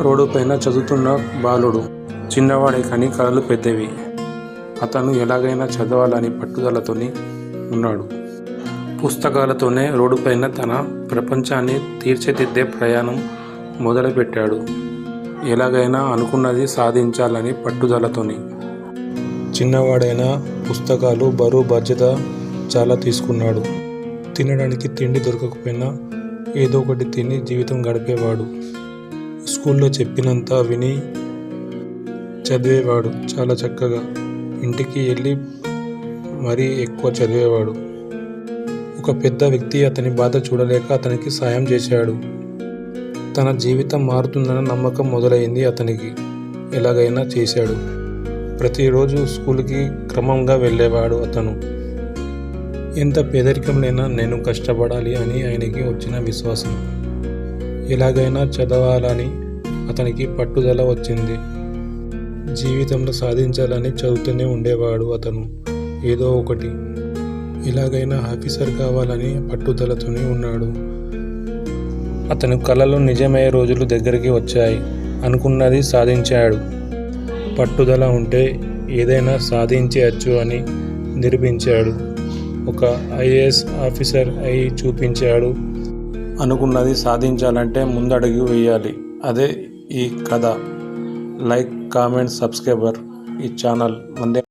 Road పైన చదువుతున్న బాలుడు. చిన్నవాడే కానీ కళలు పెద్దవి. అతను ఎలాగైనా చదవాలని పట్టుదలతోని ఉన్నాడు. పుస్తకాలతోనే రోడ్డుపైన తన ప్రపంచాన్ని తీర్చిదిద్దే ప్రయాణం మొదలుపెట్టాడు. ఎలాగైనా అనుకున్నది సాధించాలని పట్టుదలతోని. చిన్నవాడైన పుస్తకాలు బరువు బాధ్యత చాలా తీసుకున్నాడు. తినడానికి తిండి దొరకకపోయినా ఏదో ఒకటి తిని జీవితం గడిపేవాడు. స్కూల్లో చెప్పినంత విని చదివేవాడు చాలా చక్కగా. ఇంటికి వెళ్ళి మరీ ఎక్కువ చదివేవాడు. ఒక పెద్ద వ్యక్తి అతని బాధ చూడలేక అతనికి సాయం చేశాడు. తన జీవితం మారుతుందన్న నమ్మకం మొదలైంది అతనికి. ఎలాగైనా చేశాడు. ప్రతిరోజు స్కూల్కి క్రమంగా వెళ్ళేవాడు అతను. ఎంత పేదరికంలైనా నేను కష్టపడాలి అని ఆయనకి వచ్చిన విశ్వాసం. ఎలాగైనా చదవాలని అతనికి పట్టుదల వచ్చింది. జీవితంలో సాధించాలని చదువుతూనే ఉండేవాడు అతను. ఏదో ఒకటి. ఎలాగైనా ఆఫీసర్ కావాలని పట్టుదలతోనే ఉన్నాడు. అతను కళలు నిజమయ్యే రోజులు దగ్గరికి వచ్చాయి. అనుకున్నది సాధించాడు. పట్టుదల ఉంటే ఏదైనా సాధించవచ్చు అని నిరూపించాడు ఒక ఐఏఎస్ ఆఫీసర్ అయి చూపించాడు. అనుకున్నది సాధించాలంటే ముందడుగు వేయాలి. అదే ఈ కథ. లైక్ కామెంట్ సబ్స్క్రైబర్ ఈ ఛానల్ మందే